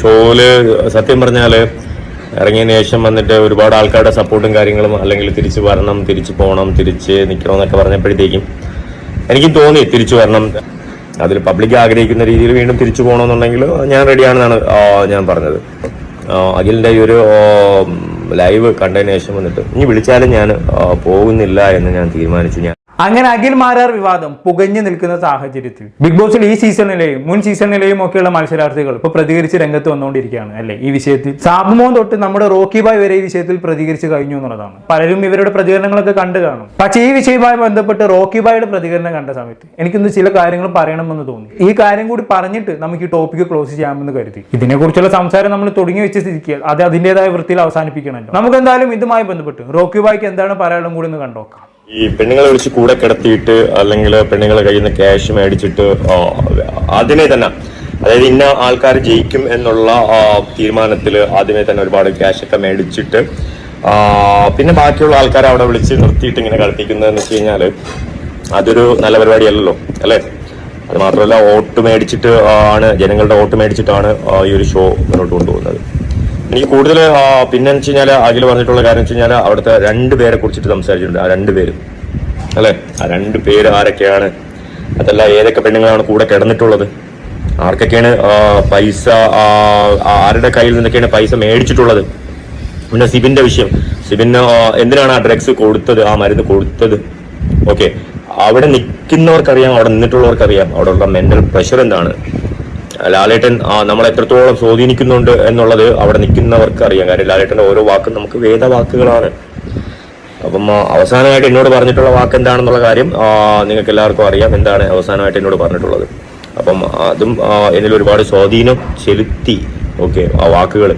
ഷോയിൽ സത്യം പറഞ്ഞാൽ ഇറങ്ങിയതിന് ശേഷം വന്നിട്ട് ഒരുപാട് ആൾക്കാരുടെ സപ്പോർട്ടും കാര്യങ്ങളും അല്ലെങ്കിൽ തിരിച്ചു വരണം തിരിച്ചു പോകണം തിരിച്ച് നിൽക്കണം എന്നൊക്കെ പറഞ്ഞപ്പോഴത്തേക്കും എനിക്ക് തോന്നി തിരിച്ചു വരണം. അതിൽ പബ്ലിക് ആഗ്രഹിക്കുന്ന രീതിയിൽ വീണ്ടും തിരിച്ചു പോകണമെന്നുണ്ടെങ്കിൽ ഞാൻ റെഡിയാണെന്നാണ് ഞാൻ പറഞ്ഞത്. അഖിലിന്റെ ഈ ഒരു ലൈവ് കണ്ടതിന് ശേഷം വന്നിട്ട് ഇനി വിളിച്ചാലും ഞാൻ പോകുന്നില്ല എന്ന് ഞാൻ തീരുമാനിച്ചു. ഞാൻ അങ്ങനെ അഖിൽ മാരാർ വിവാദം പുകഞ്ഞു നിൽക്കുന്ന സാഹചര്യത്തിൽ. ബിഗ് ബോസിൽ ഈ സീസണിലെയും മുൻ സീസണിലെയും ഒക്കെയുള്ള മത്സരാർത്ഥികൾ ഇപ്പൊ പ്രതികരിച്ച് രംഗത്ത് വന്നുകൊണ്ടിരിക്കുകയാണ് അല്ലെ? ഈ വിഷയത്തിൽ. സാബുമോൻ തൊട്ട് നമ്മുടെ റോക്കി ബായ് വരെ ഈ വിഷയത്തിൽ പ്രതികരിച്ച് കഴിഞ്ഞു എന്നുള്ളതാണ്. പലരും ഇവരുടെ പ്രതികരണങ്ങളൊക്കെ കണ്ടു കാണും. പക്ഷേ ഈ വിഷയവുമായി ബന്ധപ്പെട്ട് റോക്കി ബായുടെ പ്രതികരണം കണ്ട സമയത്ത് എനിക്കിന്ന് ചില കാര്യങ്ങൾ പറയണമെന്ന് തോന്നി. ഈ കാര്യം കൂടി പറഞ്ഞിട്ട് നമുക്ക് ഈ ടോപ്പിക്ക് ക്ലോസ് ചെയ്യാമെന്ന് കരുതി. ഇതിനെക്കുറിച്ചുള്ള സംസാരം നമ്മൾ തുടങ്ങി വെച്ച് സ്ഥിതിക്ക് അത് അതിന്റെതായ വൃത്തിയിൽ അവസാനിപ്പിക്കണമല്ലോ. നമുക്ക് എന്തായാലും ഇതുമായി ബന്ധപ്പെട്ട് റോക്കി ബായ്ക്ക് എന്താണ് പറയാനും കൂടി ഒന്ന് കണ്ടോക്കാം. ഈ പെണ്ണുങ്ങളെ വിളിച്ച് കൂടെ കിടത്തിയിട്ട് അല്ലെങ്കിൽ പെണ്ണുങ്ങളെ കയ്യിൽ നിന്ന് ക്യാഷ് മേടിച്ചിട്ട് അതിനെ തന്നെ അതായത് ഇന്ന ആൾക്കാർ ജയിക്കും എന്നുള്ള തീരുമാനത്തിൽ ആദ്യമേ തന്നെ ഒരുപാട് ക്യാഷ് ഒക്കെ മേടിച്ചിട്ട് പിന്നെ ബാക്കിയുള്ള ആൾക്കാരെ അവിടെ വിളിച്ച് നിർത്തിയിട്ട് ഇങ്ങനെ കളിപ്പിക്കുന്നതെന്ന് വെച്ച് കഴിഞ്ഞാൽ അതൊരു നല്ല പരിപാടിയല്ലല്ലോ അല്ലേ? അത് മാത്രമല്ല വോട്ട് മേടിച്ചിട്ട് ആണ് ജനങ്ങളുടെ വോട്ട് മേടിച്ചിട്ടാണ് ഈ ഒരു ഷോ മുന്നോട്ട് കൊണ്ടുപോകുന്നത്. എനിക്ക് കൂടുതൽ പിന്നെ വെച്ച് കഴിഞ്ഞാൽ അഖിൽ പറഞ്ഞിട്ടുള്ള കാര്യം വെച്ച് കഴിഞ്ഞാൽ അവിടുത്തെ രണ്ട് പേരെ കുറിച്ചിട്ട് സംസാരിച്ചിട്ടുണ്ട്. ആ രണ്ട് പേര്. അല്ലെ? ആ രണ്ട് പേര് ആരൊക്കെയാണ്? അതല്ല ഏതൊക്കെ പെണ്ണുങ്ങളാണ് കൂടെ കിടന്നിട്ടുള്ളത്? ആർക്കൊക്കെയാണ് പൈസ ആരുടെ കയ്യിൽ നിന്നൊക്കെയാണ് പൈസ മേടിച്ചിട്ടുള്ളത്? പിന്നെ സിബിന്റെ വിഷയം. സിബിന് എന്തിനാണ് ആ ഡ്രഗ്സ് കൊടുത്തത്? ആ മരുന്ന് കൊടുത്തത്? ഓക്കെ അവിടെ നിൽക്കുന്നവർക്കറിയാം അവിടെ നിന്നിട്ടുള്ളവർക്കറിയാം. അവിടെയുള്ള മെന്റൽ പ്രഷർ എന്താണ്? ലാലേട്ടൻ നമ്മൾ എത്രത്തോളം സ്വാധീനിക്കുന്നുണ്ട് എന്നുള്ളത് അവിടെ നിൽക്കുന്നവർക്ക് അറിയാം. കാര്യം ലാലേട്ടന്റെ ഓരോ വാക്കും നമുക്ക് വേദവാക്കുകളാണ്. അപ്പം അവസാനമായിട്ട് എന്നോട് പറഞ്ഞിട്ടുള്ള വാക്ക് എന്താണെന്നുള്ള കാര്യം നിങ്ങൾക്ക് എല്ലാവർക്കും അറിയാം എന്താണ് അവസാനമായിട്ട് എന്നോട് പറഞ്ഞിട്ടുള്ളത്. അപ്പം അതും എന്നിൽ ഒരുപാട് സ്വാധീനം ചെലുത്തി ഓക്കെ ആ വാക്കുകൾ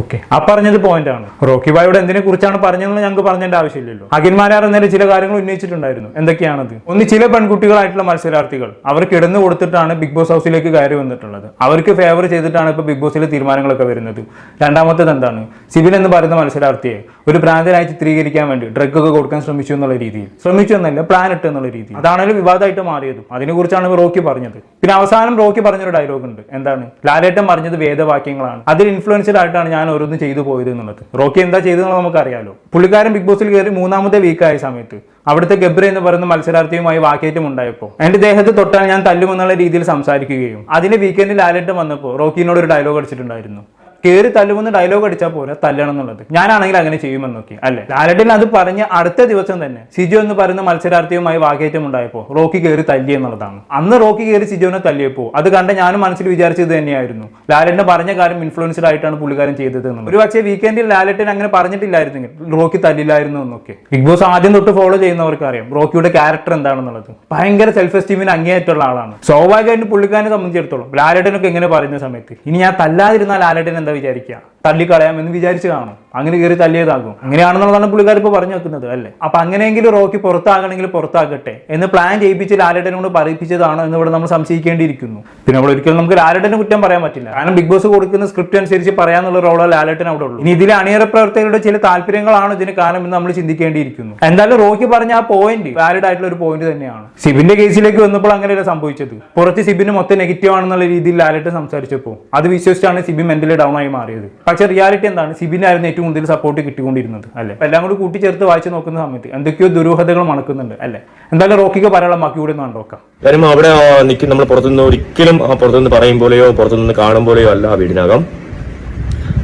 ഓക്കെ. ആ പറഞ്ഞത് പോയിന്റ് ആണ്. റോക്കി ബായോട് എന്തിനെ കുറിച്ചാണ് പറഞ്ഞതെന്ന് ഞങ്ങൾക്ക് പറഞ്ഞേണ്ട ആവശ്യമില്ലല്ലോ. അഖിൽമാരാർ എന്നേരം ചില കാര്യങ്ങൾ ഉന്നയിച്ചിട്ടുണ്ടായിരുന്നു. എന്തൊക്കെയാണത് ഒന്ന് ചില പെൺകുട്ടികളായിട്ടുള്ള മത്സരാർത്ഥികൾ. അവർ കിടന്നു കൊടുത്തിട്ടാണ് ബിഗ് ബോസ് ഹൗസിലേക്ക് കയറി വന്നിട്ടുള്ളത്. അവർക്ക് ഫേവർ ചെയ്തിട്ടാണ് ഇപ്പൊ ബിഗ് ബോസിലെ തീരുമാനങ്ങളൊക്കെ വരുന്നത്. രണ്ടാമത്തേത് എന്താണ്? സിവിൽ എന്ന് പറയുന്ന മത്സരാർത്ഥിയെ. ഒരു പ്രാന്തരായി ചിത്രീകരിക്കാൻ വേണ്ടി ഡ്രഗ് ഒക്കെ കൊടുക്കാൻ ശ്രമിച്ചു എന്നുള്ള രീതിയിൽ. ശ്രമിച്ചു എന്നല്ല പ്ലാൻ ഇട്ട് എന്നുള്ള രീതിയിൽ. അതാണെങ്കിലും വിവാദമായിട്ട് മാറിയതും. അതിനെക്കുറിച്ചാണ് റോക്കി പറഞ്ഞത്. പിന്നെ അവസാനം റോക്കി പറഞ്ഞൊരു ഡയലോഗ് ഉണ്ട്. എന്താണ്? ലാലേട്ടൻ പറഞ്ഞത് വേദവാക്യങ്ങളാണ്. അതിൽ ഇൻഫ്ലുവൻസ്ഡ് ആയിട്ടാണ് ഞാൻ ഓരോന്ന് ചെയ്തു പോയത് എന്നുള്ളത്. റോക്കി എന്താ ചെയ്തതെന്ന് നമുക്കറിയാലോ. പുള്ളിക്കാരൻ ബിഗ് ബോസിൽ കയറി മൂന്നാമത്തെ വീക്ക് ആയ സമയത്ത് അവിടുത്തെ ഗബ്ര എന്ന് പറയുന്ന മത്സരാർത്ഥിയുമായി വാക്കേറ്റം ഉണ്ടായപ്പോൾ എന്റെ ദേഹത്ത് തൊട്ടാൽ ഞാൻ തല്ലുമെന്നുള്ള രീതിയിൽ സംസാരിക്കുകയും അതിന് വീക്കെൻഡിൽ ലാലേട്ടൻ വന്നപ്പോൾ റോക്കിനോട് ഒരു ഡയലോഗ് അടിച്ചിട്ടുണ്ടായിരുന്നു. കയറി തല്ലുമെന്ന് ഡയലോഗ് അടിച്ചാൽ പോരാ തല്ലണം എന്നുള്ളത് ഞാനാണെങ്കിൽ അങ്ങനെ ചെയ്യുമെന്നൊക്കെ അല്ലെ? ലാലഡിൽ അത് പറഞ്ഞ അടുത്ത ദിവസം തന്നെ സിജോ എന്ന് പറയുന്ന മത്സരാർത്ഥിയുമായി വാക്കേറ്റം ഉണ്ടായപ്പോൾ റോക്കി കയറി തല്ലി എന്നുള്ളതാണ്. അന്ന് റോക്കി കയറി സിജോനെ തല്ലിയപ്പോൾ അത് കണ്ട ഞാനും മനസ്സിൽ വിചാരിച്ചത് തന്നെയായിരുന്നു. ലാലറ്റിന് പറഞ്ഞ കാര്യം ഇൻഫ്ലുവൻസ്ഡ് ആയിട്ടാണ് പുള്ളിക്കാരൻ ചെയ്തത് എന്നുള്ളത്. ഒരു പക്ഷേ വീക്കെൻഡിൽ ലാലറ്റിന് അങ്ങനെ പറഞ്ഞിട്ടില്ലായിരുന്നെങ്കിൽ റോക്കി തല്ലില്ലായിരുന്നു എന്നൊക്കെ. ബിഗ് ബോസ് ആദ്യം തൊട്ട് ഫോളോ ചെയ്യുന്നവർക്ക് അറിയാം റോക്കിയുടെ ക്യാരക്ടർ എന്താണെന്നുള്ളത്. ഭയങ്കര സെൽഫ് എസ്റ്റീമിന് അങ്ങേയറ്റുള്ള ആളാണ്. സ്വാഭാവികമായിട്ടും പുള്ളിക്കാരനെ സംബന്ധിച്ചിടത്തോളം ലാലഡിനൊക്കെ എങ്ങനെ പറയുന്ന സമയത്ത് ഇനി ഞാൻ തല്ലാതിരുന്നാൽ ലാലഡിന് എന്താ വിചാരിക്കുക. തള്ളിക്കളയാം എന്ന് വിചാരിച്ച് കാണും. അങ്ങനെ കയറി തല്ലിയതാകും അങ്ങനെയാണെന്നുള്ളതാണ് പുള്ളിക്കാർ ഇപ്പോൾ പറഞ്ഞു വെക്കുന്നത് അല്ലേ? അപ്പൊ അങ്ങനെയെങ്കിലും റോക്കി പുറത്താകണമെങ്കിൽ പുറത്താകട്ടെ എന്ന് പ്ലാൻ ചെയ്യിപ്പിച്ച് ലാലേട്ടനോട് പറയിപ്പിച്ചതാണോ എന്ന് ഇവിടെ നമ്മൾ സംശയിക്കേണ്ടിയിരിക്കുന്നു. പിന്നെ അവിടെ ഒരിക്കലും നമുക്ക് ലാലട്ടനെ കുറ്റം പറയാൻ പറ്റില്ല. കാരണം ബിഗ് ബോസ് കൊടുക്കുന്ന സ്ക്രിപ്റ്റ് അനുസരിച്ച് പറയാനുള്ള റോളോ ലാലട്ടൻ അവിടെ ഉള്ളൂ. ഇനി ഇതിലെ അണിയറ പ്രവർത്തകരുടെ ചില താല്പര്യങ്ങളാണ് ഇതിന് കാരണം എന്ന് നമ്മൾ ചിന്തിക്കേണ്ടിയിരിക്കുന്നു. എന്തായാലും റോക്കി പറഞ്ഞ ആ പോയിന്റ് വാലിഡ് ആയിട്ടുള്ള ഒരു പോയിന്റ് തന്നെയാണ്. സിബിന്റെ കേസിലേക്ക് വന്നപ്പോൾ അങ്ങനെയല്ല സംഭവിച്ചത്. പുറത്ത് സിബിന് മൊത്തം നെഗറ്റീവ് ആണെന്നുള്ള രീതിയിൽ ലാലട്ടൻ സംസാരിച്ചപ്പോൾ. അത് വിശ്വസിച്ചാണ് സിബി മെന്റലി ഡൗൺ ആയി മാറിയത്. പക്ഷേ റിയാലിറ്റി എന്താണ്? സിബിനായിരുന്നു ഏറ്റവും കൂടുതൽ സപ്പോർട്ട് കിട്ടിക്കൊണ്ടിരുന്നത് അല്ലെ? എല്ലാം കൂടി കൂട്ടിച്ചേർത്ത് വായിച്ചു നോക്കുന്ന സമയത്ത് എന്തൊക്കെയോ ദുരൂഹതകൾ മണക്കുന്നുണ്ട് അല്ലെ? എന്തായാലും റോക്കിക്ക് പറയാനുള്ള ബാക്കി കൂടി ഒന്ന് കണ്ടോക്കാം കാര്യം അവിടെ നിൽക്കും നമ്മൾ പുറത്തുനിന്ന് ഒരിക്കലും പുറത്തുനിന്ന് പറയും പോലെയോ പുറത്തുനിന്ന് കാണും പോലെയോ അല്ല വീടിനകം.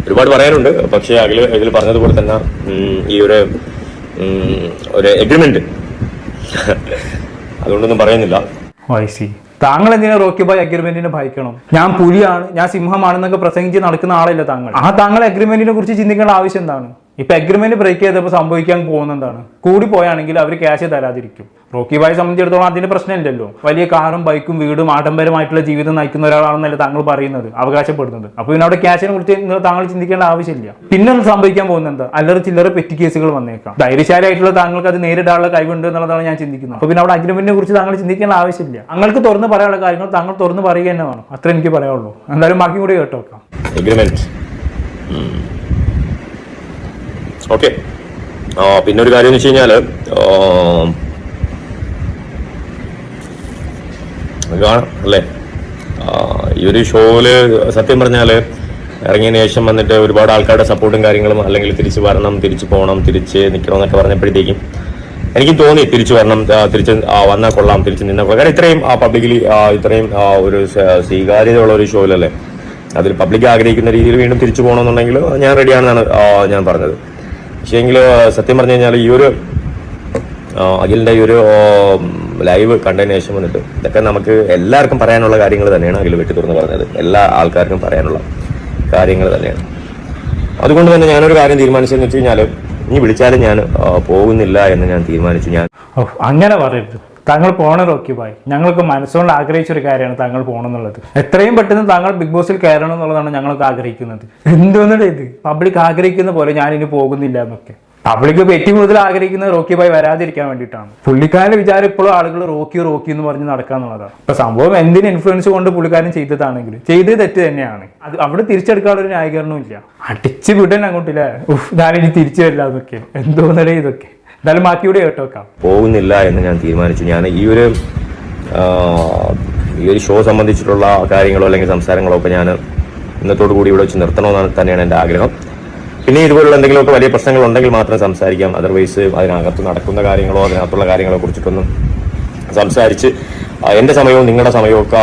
ഒരുപാട് പറയാനുണ്ട് പക്ഷേ അഖിൽ ഇതിൽ പറഞ്ഞതുപോലെ തന്നെ ഈ ഒരു ഒരു എഗ്രിമെന്റ് അതുകൊണ്ടൊന്നും പറയുന്നില്ല. ഐ സി താങ്കൾ എന്തിനാ റോക്കി ബോയ് അഗ്രിമെന്റിനെ ഭയക്കണം? ഞാൻ പുലിയാണ് ഞാൻ സിംഹമാണെന്നൊക്കെ പ്രസംഗിച്ച് നടക്കുന്ന ആളല്ല താങ്കൾ. ആ താങ്കൾ അഗ്രിമെന്റിനെ കുറിച്ച് ചിന്തിക്കേണ്ട ആവശ്യം എന്താണ്? ഇപ്പൊ അഗ്രിമെന്റ് ബ്രേക്ക് ചെയ്തപ്പോൾ സംഭവിക്കാൻ പോകുന്നതാണ് കൂടി പോയാണെങ്കിൽ അവർ ക്യാഷ് തരാതിരിക്കും. റോക്കി ബായി സംബന്ധിച്ചിടത്തോളം അതിന് പ്രശ്നമില്ലല്ലോ. വലിയ കാറും ബൈക്കും വീടും ആഡംബരമായിട്ടുള്ള ജീവിതം നയിക്കുന്ന ഒരാളാണെന്നല്ല താങ്കൾ പറയുന്നത് അവകാശപ്പെടുന്നത്. അപ്പൊ പിന്നെ അവിടെ ക്യാഷിനെ കുറിച്ച് താങ്കൾ ചിന്തിക്കേണ്ട ആവശ്യമില്ല. പിന്നെ സംഭവിക്കാൻ പോകുന്നത് എന്താ? അല്ലറ ചില്ലറ പെറ്റി കേസുകൾ വന്നേക്കാം. ധൈര്യശാലിയായിട്ടുള്ള താങ്കൾക്ക് അത് നേരിടാനുള്ള കഴിവുണ്ട് എന്നുള്ളതാണ് ഞാൻ ചിന്തിക്കുന്നത്. അപ്പൊ പിന്നെ അവിടെ അഗ്രിമെന്റിനെ കുറിച്ച് താങ്കൾ ചിന്തിക്കേണ്ട ആവശ്യമില്ല. താങ്കൾക്ക് തുറന്ന് പറയാനുള്ള കാര്യങ്ങൾ താങ്കൾ തുറന്ന് പറയുക തന്നെ വേണം. അത്ര എനിക്ക് പറയാനുള്ളൂ. എന്തായാലും ബാക്കി കൂടി കേട്ടോ ഓക്കെ പിന്നെ ഒരു കാര്യം എന്ന് വെച്ച് കഴിഞ്ഞാൽ കാണാം അല്ലേ? ഈ ഒരു ഷോയിൽ സത്യം പറഞ്ഞാൽ ഇറങ്ങിയതിന് ശേഷം വന്നിട്ട് ഒരുപാട് ആൾക്കാരുടെ സപ്പോർട്ടും കാര്യങ്ങളും അല്ലെങ്കിൽ തിരിച്ചു വരണം തിരിച്ചു പോകണം തിരിച്ച് നിൽക്കണം എന്നൊക്കെ പറഞ്ഞപ്പോഴത്തേക്കും എനിക്ക് തോന്നി തിരിച്ചു വരണം തിരിച്ച് വന്നാൽ കൊള്ളാം തിരിച്ച് നിന്നാൽ കൊള്ളാം. കാരണം ഇത്രയും പബ്ലിക്കലി ഇത്രയും ഒരു സ്വീകാര്യതയുള്ള ഒരു ഷോയിലല്ലേ? അതിൽ പബ്ലിക് ആഗ്രഹിക്കുന്ന രീതിയിൽ വീണ്ടും തിരിച്ചു പോകണമെന്നുണ്ടെങ്കിൽ ഞാൻ റെഡിയാണെന്നാണ് ഞാൻ പറഞ്ഞത്. പക്ഷേ എങ്കിൽ സത്യം പറഞ്ഞു കഴിഞ്ഞാൽ ഈ ഒരു അഖിലിന്റെ ഈ ഒരു ലൈവ് കണ്ടതിന് വന്നിട്ട് ഇതൊക്കെ നമുക്ക് എല്ലാവർക്കും പറയാനുള്ള കാര്യങ്ങൾ തന്നെയാണ് അഖിൽ വെട്ടി തുറന്ന് പറഞ്ഞത്. എല്ലാ ആൾക്കാർക്കും പറയാനുള്ള കാര്യങ്ങൾ തന്നെയാണ്. അതുകൊണ്ട് തന്നെ ഞാനൊരു കാര്യം തീരുമാനിച്ചതെന്ന് വെച്ച് കഴിഞ്ഞാൽ നീ വിളിച്ചാലും ഞാൻ പോകുന്നില്ല എന്ന് ഞാൻ തീരുമാനിച്ചു. ഞാൻ അങ്ങനെ പറയരുത്. താങ്കൾ പോണ റോക്കി ബായ് ഞങ്ങൾക്ക് മനസ്സുകൊണ്ട് ആഗ്രഹിച്ച ഒരു കാര്യമാണ് താങ്കൾ പോകണമെന്നുള്ളത് എത്രയും പെട്ടെന്ന് താങ്കൾ ബിഗ് ബോസിൽ കയറണം എന്നുള്ളതാണ് ഞങ്ങൾക്ക് ആഗ്രഹിക്കുന്നത്. എന്തോന്നിട്ട് ഇത് പബ്ലിക് ആഗ്രഹിക്കുന്ന പോലെ ഞാനിനി പോകുന്നില്ല എന്നൊക്കെ. പബ്ലിക് ഇപ്പൊ ഏറ്റവും കൂടുതൽ ആഗ്രഹിക്കുന്നത് റോക്കി ബോയ് വരാതിരിക്കാൻ വേണ്ടിയിട്ടാണ്. പുള്ളിക്കാരന്റെ വിചാരം ഇപ്പോഴും ആളുകൾ റോക്കി റോക്കി എന്ന് പറഞ്ഞ് നടക്കാന്നുള്ളതാണ്. ഇപ്പൊ സംഭവം എന്തിന് ഇൻഫ്ലുവൻസ് കൊണ്ട് പുള്ളിക്കാരൻ ചെയ്തതാണെങ്കിലും ചെയ്ത് തെറ്റ് തന്നെയാണ്. അത് അവിടെ തിരിച്ചെടുക്കാനുള്ള ഒരു ന്യായീകരണവും ഇല്ല. അടിച്ച് വിടൻ അങ്ങോട്ടില്ല? ഉഫ് ഞാനിനി തിരിച്ചു വരില്ല അതൊക്കെ. എന്തോന്നല്ലേ ഇതൊക്കെ. എന്തായാലും ബാക്കിയൂടെ കേട്ടോക്കാം പോകുന്നില്ല എന്ന് ഞാൻ തീരുമാനിച്ചു. ഞാൻ ഈ ഒരു ഈ ഒരു ഷോ സംബന്ധിച്ചിട്ടുള്ള കാര്യങ്ങളോ അല്ലെങ്കിൽ സംസാരങ്ങളോ ഒക്കെ ഞാൻ ഇന്നത്തോടു കൂടി ഇവിടെ വെച്ച് നിർത്തണമെന്നാണ് തന്നെയാണ് എന്റെ ആഗ്രഹം. പിന്നെ ഇതുപോലുള്ള എന്തെങ്കിലുമൊക്കെ വലിയ പ്രശ്നങ്ങൾ ഉണ്ടെങ്കിൽ മാത്രം സംസാരിക്കാം. അതർവൈസ് അതിനകത്ത് നടക്കുന്ന കാര്യങ്ങളോ അതിനകത്തുള്ള കാര്യങ്ങളെ കുറിച്ചിട്ടൊന്നും സംസാരിച്ച് എന്റെ സമയവും നിങ്ങളുടെ സമയവും ഒക്കെ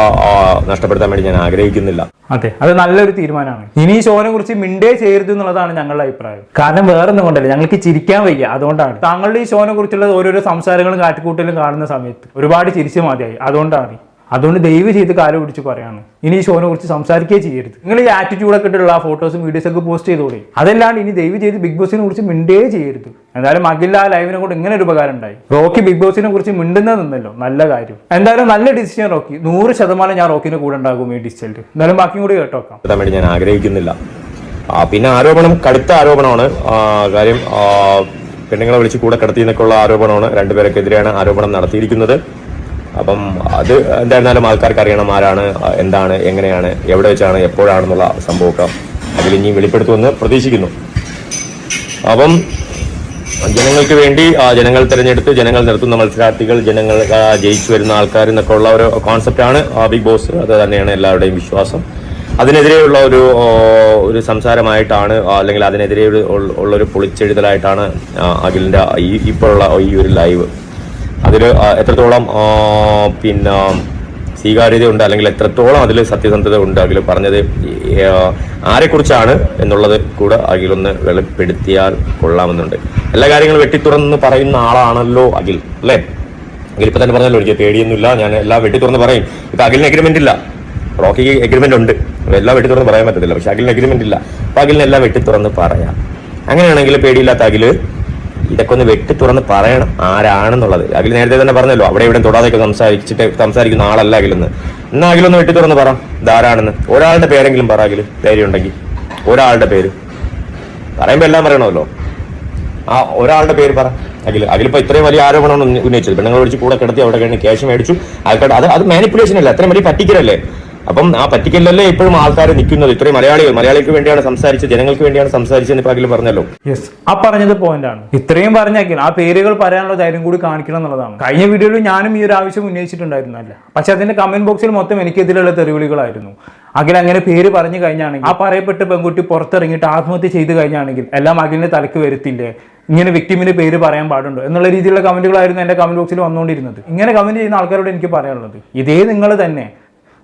നഷ്ടപ്പെടുത്താൻ വേണ്ടി ഞാൻ ആഗ്രഹിക്കുന്നില്ല. അതെ അത് നല്ലൊരു തീരുമാനമാണ്. ഇനി ഷോനെ കുറിച്ച് മിണ്ടേ ചെയ്യരുത് എന്നുള്ളതാണ് ഞങ്ങളുടെ അഭിപ്രായം. കാരണം വേറെ ഒന്നും കൊണ്ടല്ല ഞങ്ങൾക്ക് ചിരിക്കാൻ വയ്യ അതുകൊണ്ടാണ്. താങ്കളുടെ ഈ ഷോനെ കുറിച്ചുള്ള ഓരോരോ സംസാരങ്ങളും കാറ്റുകൂട്ടലും കാണുന്ന സമയത്ത് ഒരുപാട് ചിരിച്ചു മതിയായി അതുകൊണ്ടാണ്. അതുകൊണ്ട് ദയവ് ചെയ്ത് കാലം പിടിച്ച് പറയാണ്. ഇനി ഈ ഷോനെ കുറിച്ച് സംസാരിക്കുകയേ ചെയ്യരുത്. നിങ്ങൾ ഈ ആറ്റിറ്റ്യൂഡൊക്കെ ഇട്ടുള്ള ആ ഫോട്ടോസും വീഡിയോസൊക്കെ പോസ്റ്റ് ചെയ്തോളി. അതല്ലാണ്ട് ഇനി ദയവ് ചെയ്ത് ബിഗ് ബോസിനെ കുറിച്ച് മിണ്ടേ ചെയ്യരുത്. എന്തായാലും അഖില ആ ലൈവിനെ കൊണ്ട് ഇങ്ങനെ ഒരു ഉപകാരം ഉണ്ടായി. റോക്കി ബിഗ് ബോസിനെ കുറിച്ച് മിണ്ടുന്നതെന്നല്ലോ നല്ല കാര്യം. എന്തായാലും നല്ല ഡിസിഷൻ റോക്കി. നൂറ് ശതമാനം ഞാൻ റോക്കിന്റെ കൂടെ ഉണ്ടാകും ഈ ഡിസിഷനിൽ എന്തായാലും ബാക്കിയും കൂടി കേട്ടോക്കാം ഞാൻ ആഗ്രഹിക്കുന്നില്ല. പിന്നെ ആരോപണം കടുത്ത ആരോപണമാണ്. കാര്യം പെണ്ണുങ്ങളെ വിളിച്ച് കൂടെ കടത്തി എന്നൊക്കെയുള്ള ആരോപണമാണ് രണ്ടുപേർക്കെതിരെയാണ് ആരോപണം നടത്തിയിരിക്കുന്നത്. അപ്പം അത് എന്തായിരുന്നാലും ആൾക്കാർക്ക് അറിയണം ആരാണ് എന്താണ് എങ്ങനെയാണ് എവിടെ വെച്ചാണ് എപ്പോഴാണെന്നുള്ള സംഭവമൊക്കെ അതിൽ ഇനി വെളിപ്പെടുത്തുമെന്ന് പ്രതീക്ഷിക്കുന്നു. അപ്പം ജനങ്ങൾക്ക് വേണ്ടി ആ, ജനങ്ങൾ തിരഞ്ഞെടുത്ത് ജനങ്ങൾ നിർത്തുന്ന മത്സരാർത്ഥികൾ ജനങ്ങൾ ജയിച്ചു വരുന്ന ആൾക്കാർ എന്നൊക്കെ ഉള്ള ഒരു കോൺസെപ്റ്റാണ് ബിഗ് ബോസ് അത് തന്നെയാണ് എല്ലാവരുടെയും വിശ്വാസം. അതിനെതിരെയുള്ള ഒരു ഒരു സംസാരമായിട്ടാണ് അല്ലെങ്കിൽ അതിനെതിരെ ഉള്ളൊരു പൊളിച്ചെഴുതലായിട്ടാണ് അഖിലിന്റെ ഈ ഇപ്പോഴുള്ള ഈ ഒരു ലൈവ് അതിൽ എത്രത്തോളം പിന്നെ സ്വീകാര്യത ഉണ്ട് അല്ലെങ്കിൽ എത്രത്തോളം അതിൽ സത്യസന്ധത ഉണ്ട് അഖിൽ പറഞ്ഞത് ആരെക്കുറിച്ചാണ് എന്നുള്ളത് കൂടെ അഖിലൊന്ന് വെളിപ്പെടുത്തിയാൽ കൊള്ളാമെന്നുണ്ട്. എല്ലാ കാര്യങ്ങളും വെട്ടിത്തുറന്ന് പറയുന്ന ആളാണല്ലോ അഖിൽ അല്ലേ? അഖിൽ ഇപ്പം തന്നെ പറഞ്ഞല്ലോ എനിക്ക് പേടിയൊന്നുമില്ല ഞാൻ എല്ലാം വെട്ടിത്തുറന്ന് പറയും. ഇപ്പം അഖിലിന് എഗ്രിമെന്റ് ഇല്ല. റോക്കിക്ക് എഗ്രിമെന്റ് ഉണ്ട്. എല്ലാം വെട്ടിത്തുറന്ന് പറയാൻ പറ്റത്തില്ല. പക്ഷെ അഖിലിന് എഗ്രിമെന്റ് ഇല്ല. അപ്പം അഖിലിന് എല്ലാം വെട്ടിത്തുറന്ന് പറയാം. അങ്ങനെയാണെങ്കിൽ പേടിയില്ലാത്ത അഖിൽ ഇതൊക്കെ ഒന്ന് വെട്ടി തുറന്ന് പറയണം ആരാണെന്നുള്ളത്. അഖിൽ നേരത്തെ തന്നെ പറഞ്ഞല്ലോ അവിടെ ഇവിടെ തൊടാതെയൊക്കെ സംസാരിച്ചിട്ട് സംസാരിക്കുന്ന ആളല്ല അഖിലെന്ന്. എന്നാ അഖിലൊന്ന് വെട്ടി തുറന്ന് പറ ഇതാരാണെന്ന്. ഒരാളുടെ പേരെങ്കിലും പറ അഖിൽ ധൈര്യം ഉണ്ടെങ്കിൽ ഒരാളുടെ പേര്. പറയുമ്പോ എല്ലാം പറയണമല്ലോ. ആ ഒരാളുടെ പേര് പറ. അഖിൽ അഖിലിപ്പോ ഇത്രയും വലിയ ആരോപണമാണ് ഉന്ന- ഉന്നയിച്ചത്. പെണ്ണുങ്ങൾ വിളിച്ച് കൂടെ കിടത്തി അവിടെ കഴിഞ്ഞ് ക്യാഷ് മേടിച്ചു. അത് അത് മാനിപ്പുലേഷൻ അല്ല അത്രയും വലിയ പറ്റിക്കലല്ലേ അപ്പം ആ പറ്റിക്കല്ലേ ഇപ്പോഴും ആൾക്കാർ നിൽക്കുന്നത് ഇത്രയും മലയാളികൾ മലയാളികൾക്ക് വേണ്ടിയാണ് സംസാരിച്ചത് ജനങ്ങൾക്ക് വേണ്ടിയാണ് സംസാരിച്ചതെന്ന് ഇപ്പൊ അഖിൽ പറഞ്ഞല്ലോ. യെസ് ആ പറഞ്ഞത് പോയിന്റ് ആണ്. ഇത്രയും പറഞ്ഞാക്കി ആ പേരുകൾ പറയാനുള്ള ധൈര്യം കൂടി കാണിക്കണം എന്നുള്ളതാണ്. കഴിഞ്ഞ വീഡിയോയിൽ ഞാനും ഈ ഒരു ആവശ്യം ഉന്നയിച്ചിട്ടുണ്ടായിരുന്നല്ല? പക്ഷെ അതിന്റെ കമന്റ് ബോക്സിൽ മൊത്തം എനിക്കെതിരെയുള്ള തെറിവിളികളായിരുന്നു. അഖിൽ അങ്ങനെ പേര് പറഞ്ഞു കഴിഞ്ഞാണെങ്കിൽ ആ പറയപ്പെട്ട പെൺകുട്ടി പുറത്തിറങ്ങിയിട്ട് ആത്മഹത്യ ചെയ്ത് കഴിഞ്ഞാണെങ്കിൽ എല്ലാം അഖിലിന്റെ തലക്ക് വരുത്തില്ലേ? ഇങ്ങനെ വിക്ടിമിന്റെ പേര് പറയാൻ പാടുണ്ടോ? എന്നുള്ള രീതിയിലുള്ള കമന്റുകളായിരുന്നു എന്റെ കമന്റ് ബോക്സിൽ വന്നുകൊണ്ടിരുന്നത്. ഇങ്ങനെ കമന്റ് ചെയ്യുന്ന ആൾക്കാരോട് എനിക്ക് പറയാനുള്ളത്. ഇതേ നിങ്ങൾ തന്നെ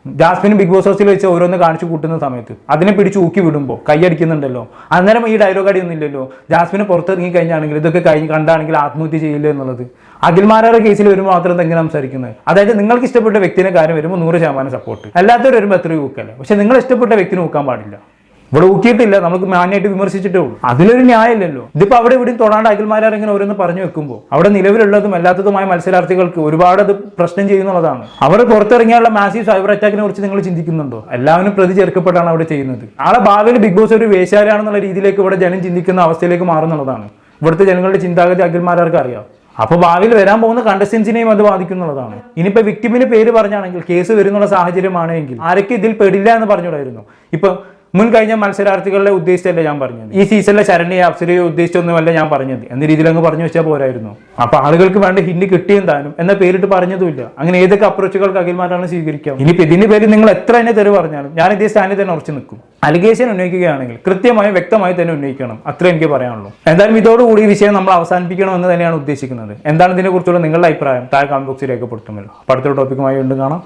ജാസ്മിൻ ബിഗ് ബോസ് ഹൗസിൽ വെച്ച് ഓരോന്ന് കാണിച്ചു കൂട്ടുന്ന സമയത്ത് അതിനെ പിടിച്ച് ഊക്കി വിടുമ്പോൾ കൈയടിക്കുന്നുണ്ടല്ലോ അന്നേരം ഈ ഡയലോഗ് അടിയൊന്നും ഇല്ലല്ലോ ജാസ്മിന് പുറത്തിറങ്ങി കഴിഞ്ഞാണെങ്കിൽ ഇതൊക്കെ കഴിഞ്ഞ് കണ്ടാണെങ്കിൽ ആത്മഹത്യ ചെയ്യില്ല എന്നുള്ളത്. അഖിൽമാരുടെ കേസിൽ വരുമ്പോൾ മാത്രം എങ്ങനെ സംസാരിക്കുന്നത്? അതായത് നിങ്ങൾക്ക് ഇഷ്ടപ്പെട്ട വ്യക്തിനെ കാര്യം വരുമ്പോൾ നൂറ് ശതമാനം സപ്പോർട്ട് അല്ലാത്തവർ വരുമ്പോൾ എത്ര ഊക്കല്ലേ? പക്ഷെ നിങ്ങൾ ഇഷ്ടപ്പെട്ട വ്യക്തിനെ ഊക്കാൻ പാടില്ല. ഇവിടെ ഊക്കിയിട്ടില്ല നമുക്ക് മാന്യമായിട്ട് വിമർശിച്ചിട്ടേ ഉള്ളൂ. അതിലൊരു ന്യായമില്ലല്ലോ. ഇതിപ്പോ അവിടെ ഇവിടെയും തൊടാണ്ട് അഖിൽമാരാരെങ്കിലും ഓരോന്ന് പറഞ്ഞു വെക്കുമ്പോൾ അവിടെ നിലവിലുള്ളതും അല്ലാത്തതുമായ മത്സരാർത്ഥികൾക്ക് ഒരുപാട് അത് പ്രശ്നം ചെയ്യുന്നുള്ളതാണ്. അവർ പുറത്തിറങ്ങിയുള്ള മാസീവ് സൈബർ അറ്റാക്കിനെ കുറിച്ച് നിങ്ങൾ ചിന്തിക്കുന്നുണ്ടോ? എല്ലാവരും പ്രതി ചേർക്കപ്പെട്ടാണ് അവിടെ ചെയ്യുന്നത്. ആളെ ഭാവിയിൽ ബിഗ് ബോസ് ഒരു വേശാരാണെന്നുള്ള രീതിയിലേക്ക് ഇവിടെ ജനം ചിന്തിക്കുന്ന അവസ്ഥയിലേക്ക് മാറുന്നുള്ളതാണ്. ഇവിടുത്തെ ജനങ്ങളുടെ ചിന്താഗതി അഖിൽമാരാർക്ക് അറിയാം. അപ്പൊ ഭാവിയിൽ വരാൻ പോകുന്ന കണ്ടസ്റ്റൻസിനെയും അത് ബാധിക്കുന്നുള്ളതാണ്. ഇനിയിപ്പോ വിക്ടിമിന് പേര് പറഞ്ഞാണെങ്കിൽ കേസ് വരുന്നുള്ള സാഹചര്യമാണെങ്കിൽ ആരൊക്കെ ഇതിൽ പെടില്ല എന്ന് പറഞ്ഞുകൂടായിരുന്നു? ഇപ്പൊ മുൻ കഴിഞ്ഞ മത്സരാർത്ഥികളെ ഉദ്ദേശിച്ചല്ല ഞാൻ പറഞ്ഞത്? ഈ സീസണിലെ ശരണ്യ അപ്സരയെ ഉദ്ദേശിച്ചൊന്നുമല്ല ഞാൻ പറഞ്ഞത്. എന്ന രീതിയിൽ അങ്ങ് പറഞ്ഞു വെച്ചാൽ പോരായിരുന്നു. അപ്പൊ ആളുകൾക്ക് വേണ്ട ഹിന്ദ് കിട്ടിയും താനും എന്ന പേരിട്ട് പറഞ്ഞതുമില്ല. അങ്ങനെ ഏതൊക്കെ അപ്രോച്ചുകൾക്ക് അഖിൽമാരാണ് സ്വീകരിക്കാം? ഇനി ഇതിന്റെ പേര് നിങ്ങൾ എത്ര തന്നെ തെരു പറഞ്ഞാലും ഞാൻ ഇതേ സ്റ്റാൻഡിൽ തന്നെ ഉറച്ചു നിൽക്കും. അലിഗേഷൻ ഉന്നയിക്കുകയാണെങ്കിൽ കൃത്യമായി വ്യക്തമായി തന്നെ ഉന്നയിക്കണം. അത്ര എനിക്ക് പറയാനുള്ളൂ. എന്തായാലും ഇതോടുകൂടി ഈ വിഷയം നമ്മൾ അവസാനിപ്പിക്കണമെന്ന് തന്നെയാണ് ഉദ്ദേശിക്കുന്നത്. എന്താണ് ഇതിനെക്കുറിച്ചുള്ള നിങ്ങളുടെ അഭിപ്രായം? താഴെ കമന്റ് ബോക്സിൽ രേഖപ്പെടുത്തുമല്ലോ. അടുത്ത ടോപ്പിക്കുമായി വീണ്ടും കാണാം.